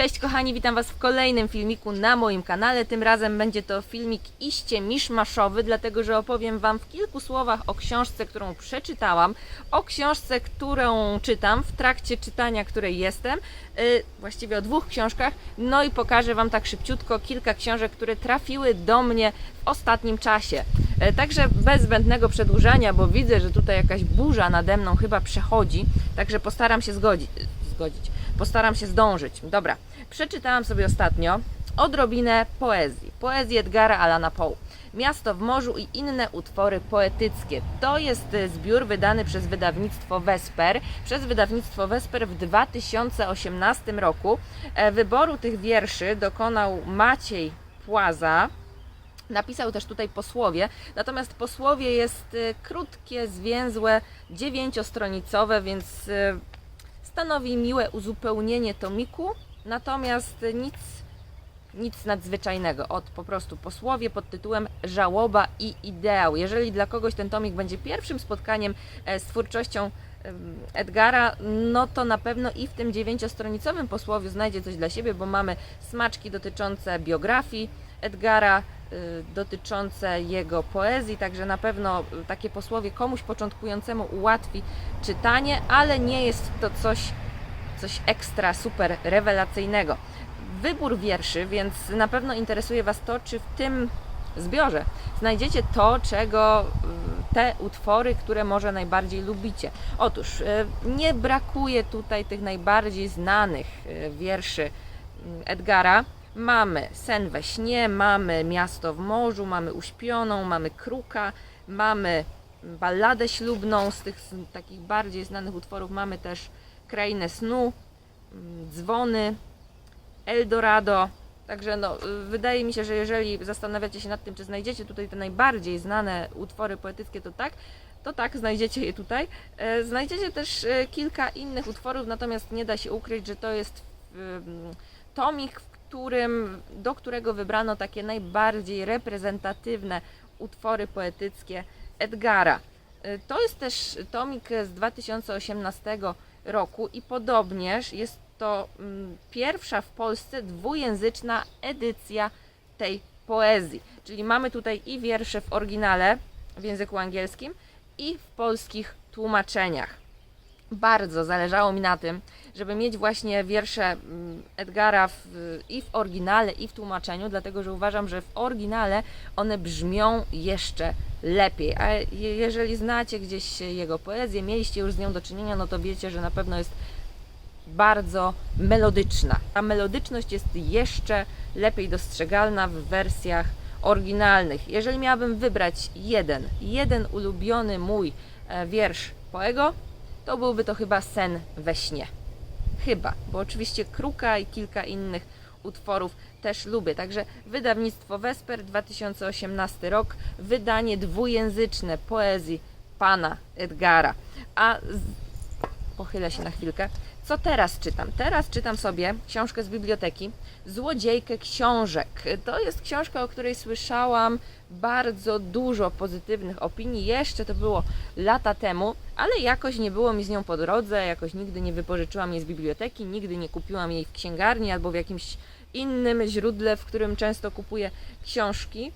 Cześć kochani, witam Was w kolejnym filmiku na moim kanale. Tym razem będzie to filmik iście miszmaszowy, dlatego że opowiem Wam w kilku słowach o książce, którą przeczytałam, o książce, którą czytam, w trakcie czytania której jestem, yy, właściwie o dwóch książkach, no i pokażę Wam tak szybciutko kilka książek, które trafiły do mnie w ostatnim czasie. Yy, Także bez zbędnego przedłużania, bo widzę, że tutaj jakaś burza nade mną chyba przechodzi, także postaram się zgodzić. zgodzić. Postaram się zdążyć. Dobra, przeczytałam sobie ostatnio odrobinę poezji. Poezji Edgara Allana Poe. Miasto w morzu i inne utwory poetyckie. To jest e, zbiór wydany przez wydawnictwo Vesper. Przez wydawnictwo Vesper w 2018 roku. E, Wyboru tych wierszy dokonał Maciej Płaza. Napisał też tutaj posłowie, natomiast posłowie jest e, krótkie, zwięzłe, dziewięciostronicowe, więc e, stanowi miłe uzupełnienie tomiku, natomiast nic, nic nadzwyczajnego. Od po prostu posłowie pod tytułem Żałoba i ideał. Jeżeli dla kogoś ten tomik będzie pierwszym spotkaniem e, z twórczością Edgara, no to na pewno i w tym dziewięciostronicowym posłowiu znajdzie coś dla siebie, bo mamy smaczki dotyczące biografii Edgara, dotyczące jego poezji, także na pewno y, takie posłowie komuś początkującemu ułatwi czytanie, ale nie jest to coś, coś ekstra, super rewelacyjnego. Wybór wierszy, więc na pewno interesuje Was to, czy w tym zbiorze znajdziecie to, czego y, te utwory, które może najbardziej lubicie. Otóż y, nie brakuje tutaj tych najbardziej znanych y, wierszy Edgara. Mamy Sen we śnie, mamy Miasto w morzu, mamy Uśpioną, mamy Kruka, mamy balladę ślubną. Z tych s- takich bardziej znanych utworów mamy też Krainę snu, mm, Dzwony, Eldorado. Także no, wydaje mi się, że jeżeli zastanawiacie się nad tym, czy znajdziecie tutaj te najbardziej znane utwory poetyckie, to tak, to tak, znajdziecie je tutaj. E, Znajdziecie też e, kilka innych utworów, natomiast nie da się ukryć, że to jest tomik, w którym, do którego wybrano takie najbardziej reprezentatywne utwory poetyckie Edgara. E, To jest też tomik z 2018 roku i podobnież jest to mm, pierwsza w Polsce dwujęzyczna edycja tej poezji. Czyli mamy tutaj i wiersze w oryginale w języku angielskim i w polskich tłumaczeniach. Bardzo zależało mi na tym, żeby mieć właśnie wiersze mm, Edgara w, i w oryginale, i w tłumaczeniu, dlatego że uważam, że w oryginale one brzmią jeszcze lepiej. A je- jeżeli znacie gdzieś jego poezję, mieliście już z nią do czynienia, no to wiecie, że na pewno jest bardzo melodyczna. Ta melodyczność jest jeszcze lepiej dostrzegalna w wersjach oryginalnych. Jeżeli miałabym wybrać jeden, jeden ulubiony mój e, wiersz Poego, to byłby to chyba Sen we śnie. Chyba, bo oczywiście Kruka i kilka innych utworów też lubię. Także wydawnictwo Vesper 2018 rok, wydanie dwujęzyczne poezji pana Edgara. A z... pochylę się na chwilkę. Co teraz czytam? Teraz czytam sobie książkę z biblioteki Złodziejkę książek. To jest książka, o której słyszałam bardzo dużo pozytywnych opinii. Jeszcze to było lata temu, ale jakoś nie było mi z nią po drodze, jakoś nigdy nie wypożyczyłam jej z biblioteki, nigdy nie kupiłam jej w księgarni albo w jakimś innym źródle, w którym często kupuję książki.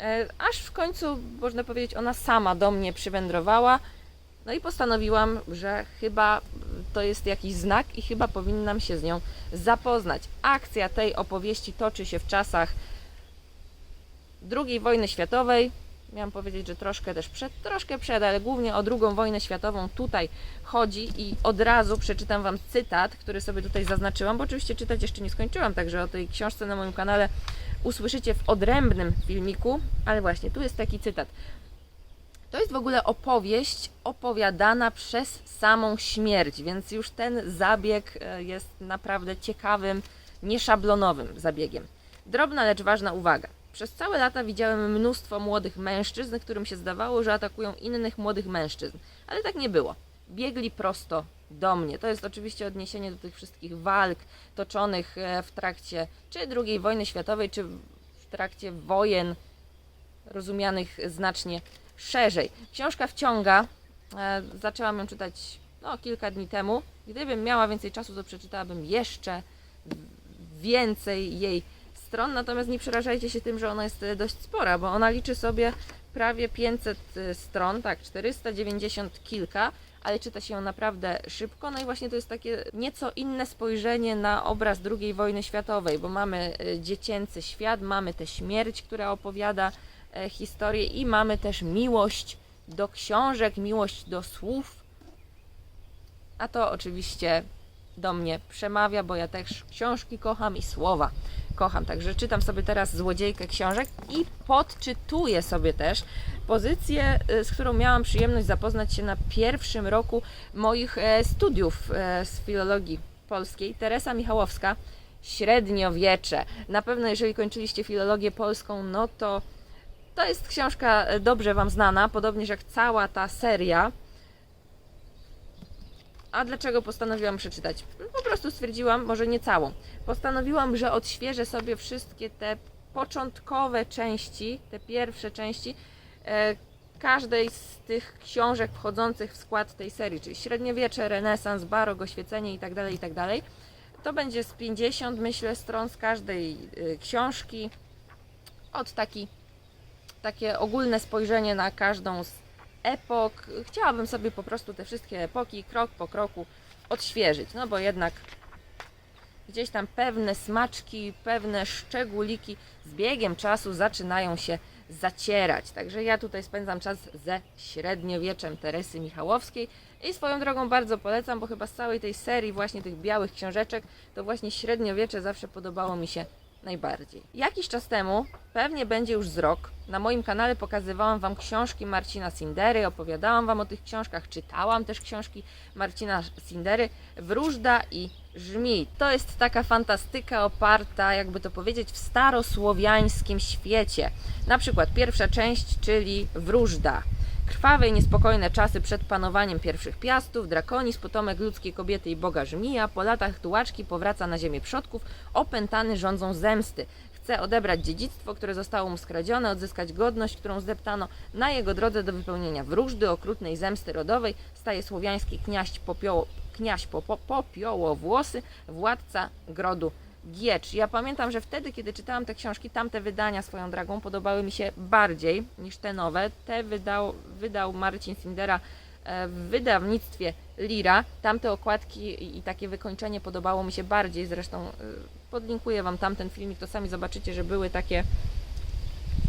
E, Aż w końcu, można powiedzieć, ona sama do mnie przywędrowała. No i postanowiłam, że chyba to jest jakiś znak i chyba powinnam się z nią zapoznać. Akcja tej opowieści toczy się w czasach II wojny światowej. Miałam powiedzieć, że troszkę też przed, troszkę przed, ale głównie o II wojnę światową tutaj chodzi i od razu przeczytam Wam cytat, który sobie tutaj zaznaczyłam, bo oczywiście czytać jeszcze nie skończyłam, także o tej książce na moim kanale usłyszycie w odrębnym filmiku, ale właśnie tu jest taki cytat. To jest w ogóle opowieść opowiadana przez samą śmierć, więc już ten zabieg e, jest naprawdę ciekawym, nieszablonowym zabiegiem. Drobna, lecz ważna uwaga. Przez całe lata widziałem mnóstwo młodych mężczyzn, którym się zdawało, że atakują innych młodych mężczyzn, ale tak nie było. Biegli prosto do mnie. To jest oczywiście odniesienie do tych wszystkich walk toczonych e, w trakcie czy II wojny światowej, czy w trakcie wojen rozumianych znacznie szerzej. Książka wciąga. E, zaczęłam ją czytać no, kilka dni temu. Gdybym miała więcej czasu, to przeczytałabym jeszcze więcej jej stron, natomiast nie przerażajcie się tym, że ona jest e, dość spora, bo ona liczy sobie prawie 500 stron, tak, 490 kilka, ale czyta się ją naprawdę szybko. No i właśnie to jest takie nieco inne spojrzenie na obraz II wojny światowej, bo mamy e, dziecięcy świat, mamy tę śmierć, która opowiada e, historię i mamy też miłość do książek, miłość do słów. A to oczywiście do mnie przemawia, bo ja też książki kocham i słowa kocham. Także czytam sobie teraz Złodziejkę książek i podczytuję sobie też pozycję, y, z którą miałam przyjemność zapoznać się na pierwszym roku moich e, studiów e, z filologii polskiej. Teresa Michałowska, Średniowiecze. Na pewno jeżeli kończyliście filologię polską, no to to jest książka e, dobrze Wam znana, podobnież jak cała ta seria. A dlaczego postanowiłam przeczytać? Po prostu stwierdziłam, może nie całą. Postanowiłam, że odświeżę sobie wszystkie te początkowe części, te pierwsze części e, każdej z tych książek wchodzących w skład tej serii, czyli średniowiecze, renesans, barok, oświecenie itd., itd. To będzie z 50, myślę, stron z każdej y, książki. Od taki, takie ogólne spojrzenie na każdą z epok. Chciałabym sobie po prostu te wszystkie epoki krok po kroku odświeżyć, no bo jednak gdzieś tam pewne smaczki, pewne szczególiki z biegiem czasu zaczynają się zacierać. Także ja tutaj spędzam czas ze średniowieczem Teresy Michałowskiej i swoją drogą bardzo polecam, bo chyba z całej tej serii właśnie tych białych książeczek to właśnie średniowiecze zawsze podobało mi się najbardziej. Jakiś czas temu, pewnie będzie już z rok, na moim kanale pokazywałam Wam książki Marcina Sindery, opowiadałam Wam o tych książkach, czytałam też książki Marcina Sindery, Wróżda i Żmij. To jest taka fantastyka oparta, jakby to powiedzieć, w starosłowiańskim świecie. Na przykład pierwsza część, czyli Wróżda. Krwawe i niespokojne czasy przed panowaniem pierwszych piastów, Drakonis, potomek ludzkiej kobiety i boga Żmija, po latach tułaczki powraca na ziemię przodków, opętany rządzą zemsty. Chce odebrać dziedzictwo, które zostało mu skradzione, odzyskać godność, którą zdeptano. Na jego drodze do wypełnienia wróżdy, okrutnej zemsty rodowej staje słowiański kniaź popioło, kniaź po, po, popiołowłosy, władca grodu Giecz. Ja pamiętam, że wtedy, kiedy czytałam te książki, tamte wydania swoją drogą podobały mi się bardziej niż te nowe. Te wydał, wydał Marcin Sindera e, w wydawnictwie Lira. Tamte okładki i- i takie wykończenie podobało mi się bardziej. Zresztą e, podlinkuję Wam tamten filmik, to sami zobaczycie, że były takie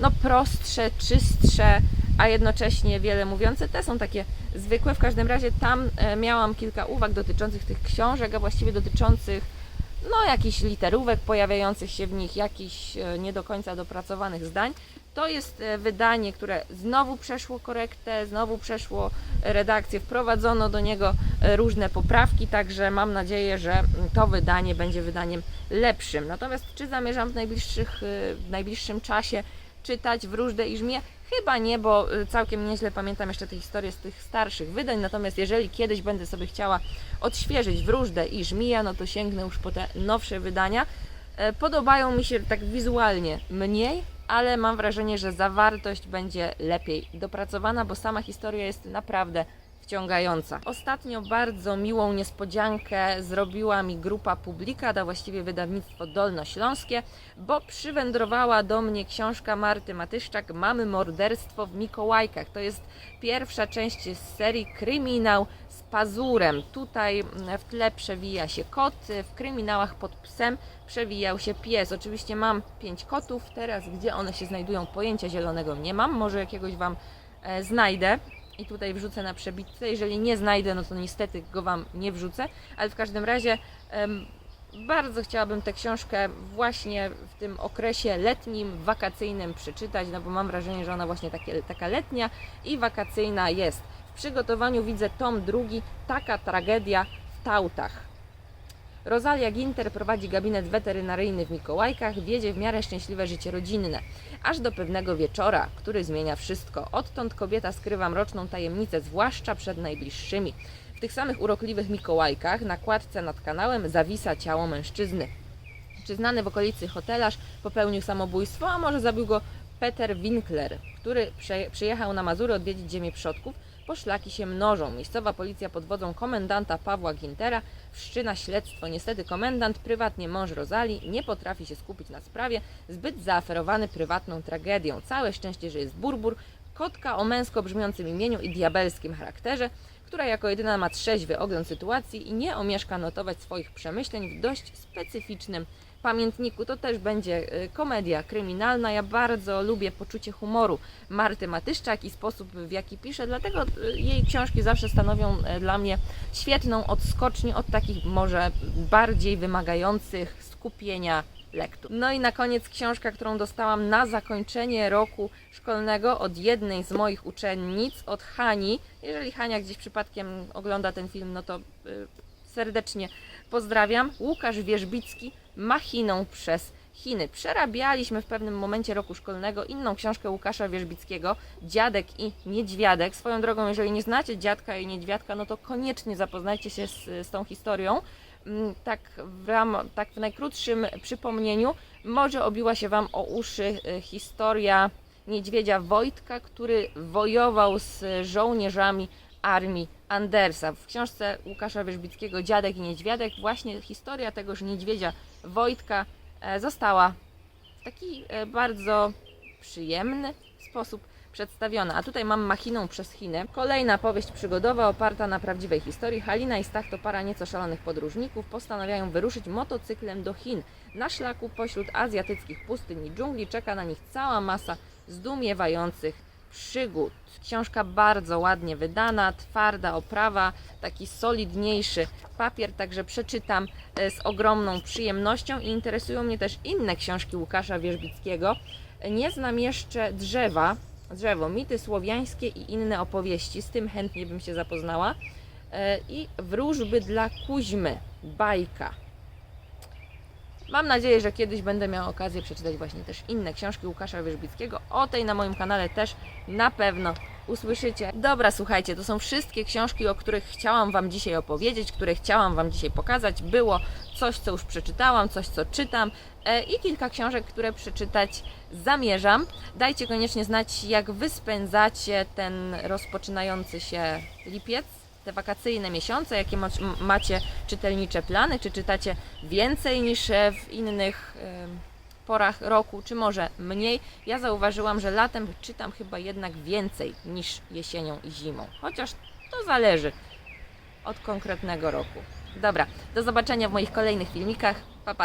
no prostsze, czystsze, a jednocześnie wiele mówiące. Te są takie zwykłe. W każdym razie tam e, miałam kilka uwag dotyczących tych książek, a właściwie dotyczących no jakichś literówek pojawiających się w nich, jakichś e, nie do końca dopracowanych zdań. To jest e, wydanie, które znowu przeszło korektę, znowu przeszło redakcję, wprowadzono do niego e, różne poprawki, także mam nadzieję, że to wydanie będzie wydaniem lepszym. Natomiast czy zamierzam w, najbliższych, w najbliższym czasie czytać Wróżdę i Żmiję? Chyba nie, bo y, całkiem nieźle pamiętam jeszcze te historie z tych starszych wydań, natomiast jeżeli kiedyś będę sobie chciała odświeżyć Wróżdę i Żmija, no to sięgnę już po te nowsze wydania. E, Podobają mi się tak wizualnie mniej, ale mam wrażenie, że zawartość będzie lepiej dopracowana, bo sama historia jest naprawdę wciągająca. Ostatnio bardzo miłą niespodziankę zrobiła mi grupa Publikat, a właściwie wydawnictwo Dolnośląskie, bo przywędrowała do mnie książka Marty Matyszczak Mamy morderstwo w Mikołajkach. To jest pierwsza część z serii Kryminał z pazurem. Tutaj mm, w tle przewija się kot, w kryminałach pod psem przewijał się pies. Oczywiście mam pięć kotów, teraz gdzie one się znajdują pojęcia zielonego nie mam, może jakiegoś Wam e, znajdę i tutaj wrzucę na przebitce. Jeżeli nie znajdę, no to niestety go Wam nie wrzucę, ale w każdym razie bardzo chciałabym tę książkę właśnie w tym okresie letnim, wakacyjnym przeczytać, no bo mam wrażenie, że ona właśnie takie, taka letnia i wakacyjna jest. W przygotowaniu widzę tom drugi, taka tragedia w Tautach. Rosalia Ginter prowadzi gabinet weterynaryjny w Mikołajkach, wiedzie w miarę szczęśliwe życie rodzinne. Aż do pewnego wieczora, który zmienia wszystko. Odtąd kobieta skrywa mroczną tajemnicę, zwłaszcza przed najbliższymi. W tych samych urokliwych Mikołajkach na kładce nad kanałem zawisa ciało mężczyzny. Czy znany w okolicy hotelarz popełnił samobójstwo, a może zabił go Peter Winkler, który przyjechał na Mazury odwiedzić ziemię przodków, poszlaki się mnożą. Miejscowa policja pod wodzą komendanta Pawła Gintera wszczyna śledztwo. Niestety komendant, prywatnie mąż Rozali, nie potrafi się skupić na sprawie, zbyt zaaferowany prywatną tragedią. Całe szczęście, że jest burbur, kotka o męsko brzmiącym imieniu i diabelskim charakterze, która jako jedyna ma trzeźwy ogląd sytuacji i nie omieszka notować swoich przemyśleń w dość specyficznym pamiętniku. To też będzie y, komedia kryminalna. Ja bardzo lubię poczucie humoru Marty Matyszczak i sposób, w jaki pisze, dlatego y, jej książki zawsze stanowią y, dla mnie świetną odskocznię od takich może bardziej wymagających skupienia lektur. No i na koniec książka, którą dostałam na zakończenie roku szkolnego od jednej z moich uczennic, od Hani. Jeżeli Hania gdzieś przypadkiem ogląda ten film, no to serdecznie pozdrawiam. Łukasz Wierzbicki, Machiną przez Chiny. Przerabialiśmy w pewnym momencie roku szkolnego inną książkę Łukasza Wierzbickiego, Dziadek i Niedźwiadek. Swoją drogą, jeżeli nie znacie Dziadka i Niedźwiadka, no to koniecznie zapoznajcie się z, z tą historią. Mm, Tak w, ram, tak w najkrótszym przypomnieniu, może obiła się Wam o uszy y, historia niedźwiedzia Wojtka, który wojował z żołnierzami armii Andersa. W książce Łukasza Wierzbickiego Dziadek i Niedźwiadek właśnie historia tegoż niedźwiedzia Wojtka e, została w taki e, bardzo przyjemny sposób przedstawiona. A tutaj mam machinę przez Chiny. Kolejna powieść przygodowa oparta na prawdziwej historii. Halina i Stach to para nieco szalonych podróżników. Postanawiają wyruszyć motocyklem do Chin. Na szlaku pośród azjatyckich pustyń i dżungli czeka na nich cała masa zdumiewających przygód. Książka bardzo ładnie wydana, twarda oprawa, taki solidniejszy papier, także przeczytam e, z ogromną przyjemnością i interesują mnie też inne książki Łukasza Wierzbickiego. Nie znam jeszcze drzewa, drzewo, mity słowiańskie i inne opowieści, z tym chętnie bym się zapoznała. E, I wróżby dla Kuźmy, bajka. Mam nadzieję, że kiedyś będę miała okazję przeczytać właśnie też inne książki Łukasza Wierzbickiego. O tej na moim kanale też na pewno usłyszycie. Dobra, słuchajcie, to są wszystkie książki, o których chciałam Wam dzisiaj opowiedzieć, które chciałam Wam dzisiaj pokazać. Było coś, co już przeczytałam, coś, co czytam e, i kilka książek, które przeczytać zamierzam. Dajcie koniecznie znać, jak Wy spędzacie ten rozpoczynający się lipiec te wakacyjne miesiące, jakie macie czytelnicze plany, czy czytacie więcej niż e, w innych porach roku, czy może mniej. Ja zauważyłam, że latem czytam chyba jednak więcej niż jesienią i zimą, chociaż to zależy od konkretnego roku. Dobra, do zobaczenia w moich kolejnych filmikach. Pa, pa!